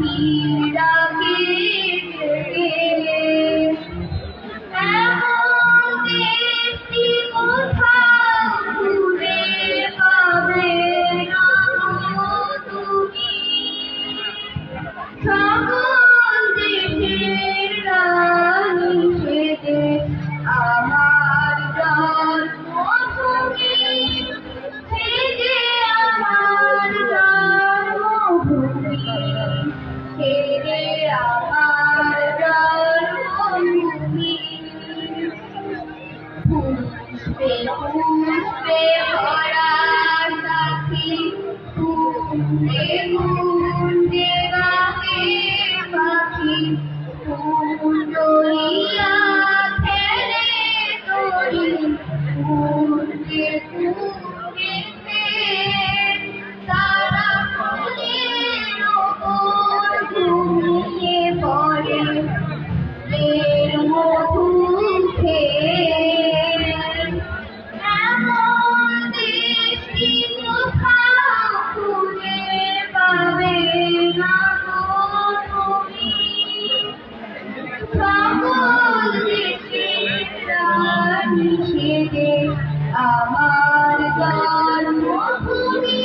vida. Balloon pay ভরা সাথী তুমে গুঞ্জে বাহে পাখি তুম দরিয়া ছেড়ে দরি গুঞ্জে তুম আমার জন্মভূমি